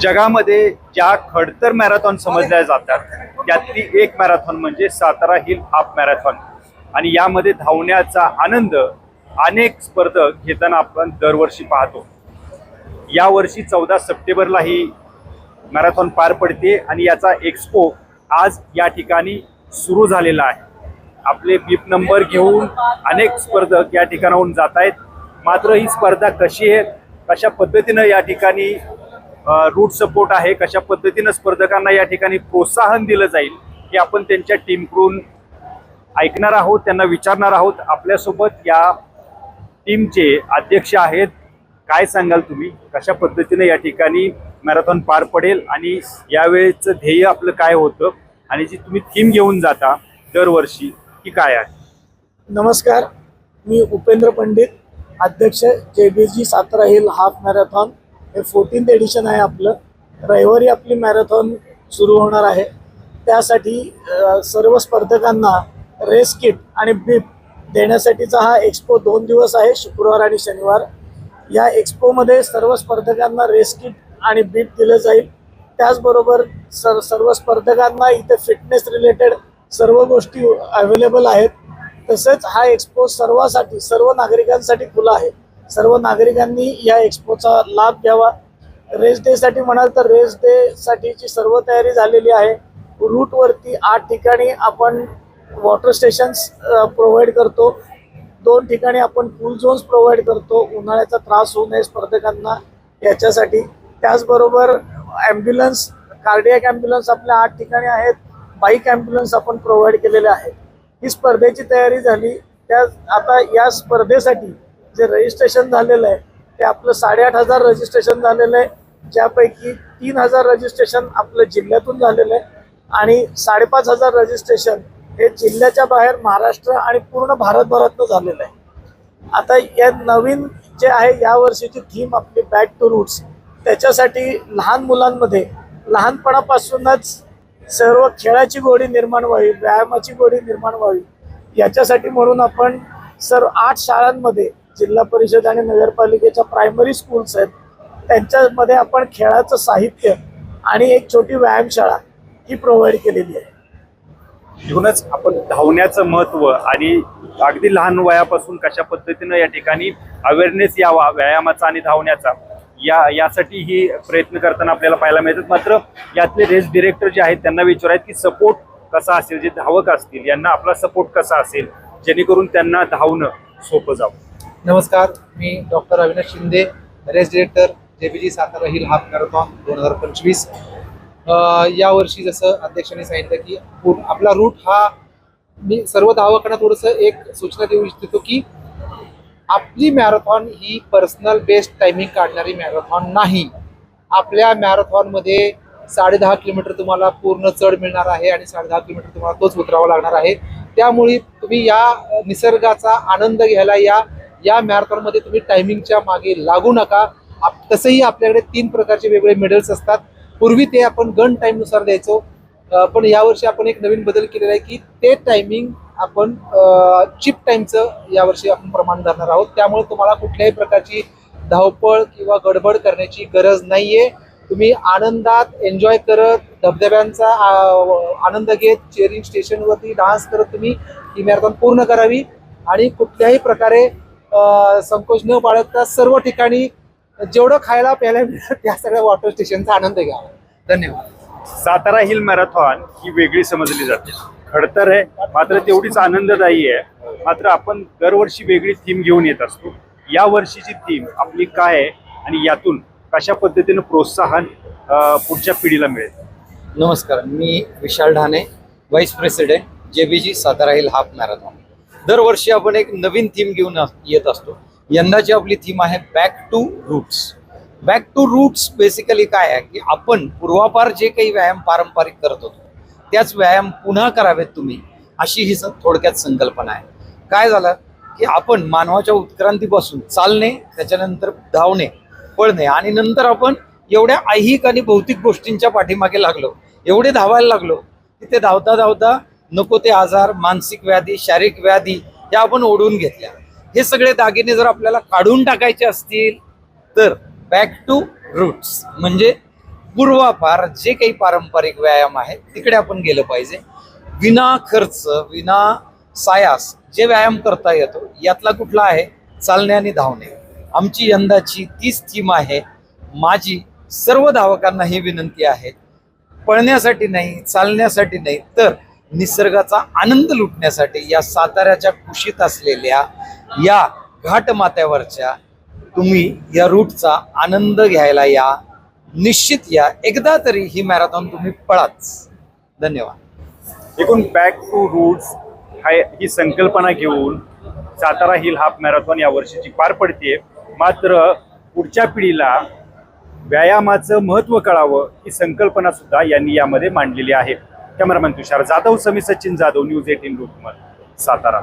जगामध्ये ज्या खडतर मॅरेथॉन समजल्या जातात त्यातली एक मॅरेथॉन म्हणजे सातारा हिल हाफ मॅरेथॉन. आणि यामध्ये धावण्याचा आनंद अनेक स्पर्धक घेताना आपण दरवर्षी पाहतो. यावर्षी चौदा सप्टेंबरला ही मॅरेथॉन पार पडते आणि याचा एक्सपो आज या ठिकाणी सुरू झालेला आहे. आपले बीप नंबर घेऊन अनेक स्पर्धक या ठिकाणाहून जात आहेत. मात्र ही स्पर्धा कशी आहे कशा पद्धतीनं या ठिकाणी रूट सपोर्ट आहे कशा पद्धतीनं स्पर्धकांना या ठिकाणी प्रोत्साहन दिलं जाईल हे आपण त्यांच्या टीमकडून ऐकणार आहोत त्यांना विचारणार आहोत. आपल्यासोबत या टीमचे अध्यक्ष आहेत. काय सांगाल तुम्ही? कशा पद्धतीने या ठिकाणी मॅरेथॉन पार पडेल आणि यावेळेचं ध्येय आपलं काय होतं? आणि जी तुम्ही थीम घेऊन जाता दरवर्षी ती काय आहे? नमस्कार. मी उपेंद्र पंडित अध्यक्ष J B G Satara hill half marathon हे फोर्टीन्थ एडिशन आहे आपलं. रविवारी आपली मॅरेथॉन सुरू होणार आहे. त्यासाठी सर्व स्पर्धकांना रेस किट आणि बीप देण्यासाठीचा हा एक्सपो दोन दिवस आहे शुक्रवार आणि शनिवार. या एक्सपोमध्ये सर्व स्पर्धकांना रेस किट आणि बीप दिलं जाईल. त्याचबरोबर सर सर्व स्पर्धकांना इथे फिटनेस रिलेटेड सर्व गोष्टी अवेलेबल आहेत. तसेच हा एक्सपो सर्वासाठी सर्व नागरिकांसाठी खुला आहे. सर्व नागरिकांनी या एक्सपोचा लाभ घ्यावा. रेस डेसाठी म्हणाल तर रेस डे साठीची सर्व तयारी झालेली आहे. रूटवरती आठ ठिकाणी आपण वॉटर स्टेशन्स प्रोव्हाइड करतो. दोन ठिकाणी आपण पूल झोन्स प्रोव्हाइड करतो. उन्हाळ्याचा त्रास होऊ नये स्पर्धकांना याच्यासाठी. त्याचबरोबर ॲम्ब्युलन्स कार्डियक ॲम्ब्युलन्स आपल्या आठ ठिकाणी आहेत. बाईक ॲम्ब्युलन्स आपण प्रोव्हाइड केलेले आहेत. ही स्पर्धेची तयारी झाली. त्या आता या स्पर्धेसाठी जे रजिस्ट्रेशन झालेलं आहे ते आपलं साडेआठ हजार रजिस्ट्रेशन झालेलं आहे ज्यापैकी तीन हजार रजिस्ट्रेशन आपलं जिल्ह्यातून झालेलं आहे आणि साडेपाच हजार रजिस्ट्रेशन हे जिल्ह्याच्या बाहेर महाराष्ट्र आणि पूर्ण भारतभरातनं झालेलं आहे. आता या नवीन जे आहे या वर्षीची थीम आपली बॅक टू रूट्स त्याच्यासाठी लहान मुलांमध्ये लहानपणापासूनच सर्व खेळाची गोडी निर्माण व्हावी व्यायामाची गोडी निर्माण व्हावी याच्यासाठी म्हणून आपण सर्व आठ शाळांमध्ये जिल्हा परिषद आणि नगरपालिकेच्या प्रायमरी स्कूल्स आहेत. त्यांच्यामध्ये आपण खेळाचं साहित्य आणि एक छोटी व्यायामशाळा ही प्रोव्हाइड केलेली आहे. घेऊनच आपण धावण्याचं महत्त्व आणि अगदी लहान वयापासून कशा पद्धतीनं या ठिकाणी अवेअरनेस यावा व्यायामाचा आणि धावण्याचा या यासाठी ही प्रयत्न करताना आपल्याला पाहायला मिळतात. मात्र यातले रेस डिरेक्टर जे आहेत त्यांना विचारायत की सपोर्ट कसा असेल? जे धावक असतील यांना आपला सपोर्ट कसा असेल? जेणेकरून त्यांना धावणं सोपं जावं. नमस्कार मी doctor Avinash Shinde race director JBG Satara hill half marathon दोन हजार पंचवीस. यावर्षी जसं अध्यक्षांनी सांगितलं की पूर्ण आपला रूट हा मी सर्व धावकांना थोडंसं एक सूचना देऊ इच्छितो की आपली मॅरेथॉन ही पर्सनल बेस्ट टायमिंग काढणारी मॅरेथॉन नाही. आपल्या मॅरेथॉनमध्ये साडे दहा किलोमीटर तुम्हाला पूर्ण चढ मिळणार आहे आणि साडे दहा किलोमीटर तुम्हाला तोच उतरावा लागणार आहे. त्यामुळे तुम्ही या निसर्गाचा आनंद घ्यायला या या मॅरेथॉनमध्ये तुम्ही टायमिंगच्या मागे लागू नका. आप- तसंही आपल्याकडे तीन प्रकारचे वेगवेगळे मेडल्स असतात. पूर्वी ते आपण गन टाईमनुसार द्यायचो. पण यावर्षी आपण एक नवीन बदल केलेला आहे की ते टायमिंग आपण चिप टाईमचं यावर्षी आपण प्रमाण धरणार आहोत. त्यामुळे तुम्हाला कुठल्याही प्रकारची धावपळ किंवा गडबड करण्याची गरज नाहीये. तुम्ही आनंदात एन्जॉय करत धबधब्यांचा आनंद घेत चेअरिंग स्टेशनवरती डान्स करत तुम्ही ही मॅरेथॉन पूर्ण करावी. आणि कुठल्याही प्रकारे संकोच न बाळगता सर्व ठिकाणी जेवढं खायला प्यायला मिळतं त्या सगळ्या वॉटर स्टेशनचा आनंद घ्यावा. धन्यवाद. सातारा हिल मॅरेथॉन ही वेगळी समजली जाते. खडतर आहे मात्र तेवढीच आनंददायी आहे. मात्र आपण दरवर्षी वेगळी थीम घेऊन येत असतो. या वर्षीची थीम आपली काय आहे आणि यातून कशा पद्धतीनं प्रोत्साहन पुढच्या पिढीला मिळेल? नमस्कार मी विशाल Dhane vice president J B G Satara hill half marathon. दरवर्षी आपण एक नवीन थीम घेऊन येत असतो. यंदाची आपली थीम आहे back to roots back to roots basically काय आहे की आपण पूर्वापार जे काही व्यायाम पारंपरिक करत होतो त्याच व्यायाम पुन्हा करावेत तुम्ही अशी ही थोडक्यात संकल्पना आहे. काय झालं की आपण मानवाच्या उत्क्रांतीपासून चालणे त्याच्यानंतर धावणे पळणे आणि नंतर आपण एवढ्या ऐहिक आणि भौतिक गोष्टींच्या पाठीमागे लागलो एवढे धावायला लागलो की ते धावता धावता नको ते आजार मानसिक व्याधी शारीरिक व्याधी या आपण ओढून घेतल्या. हे सगळे दागिने जर आपल्याला काढून टाकायचे असतील तर बॅक टू रूट्स म्हणजे पूर्वापार जे काही पारंपरिक व्यायाम आहे तिकडे आपण गेलं पाहिजे. विना खर्च विना सायास जे व्यायाम करता येतो यातला कुठला आहे? चालणे आणि धावणे. आमची यंदाची तीच थीम आहे. माझी सर्व धावकांना ही विनंती आहे. पळण्यासाठी नाही चालण्यासाठी नाही तर निसर्गाचा आनंद लुटण्यासाठी या साताऱ्याच्या कुशीत असलेल्या या घाटमाथ्यावरच्या तुम्ही या रूटचा आनंद घ्यायला या. निश्चित या. एकदा तरी ही मॅरेथॉन तुम्ही पळाच. धन्यवाद. एकूण बॅक टू रूट्स हा ही संकल्पना घेऊन सातारा हिल हाफ मॅरेथॉन या वर्षीची पार पडते मात्र पुढच्या पिढीला व्यायामाचं महत्त्व कळावं ही संकल्पना सुद्धा यांनी यामध्ये मांडलेली आहे. कॅमेरामॅन तुषार जाधव समी सचिन जाधव न्यूज एटीन रूट सातारा.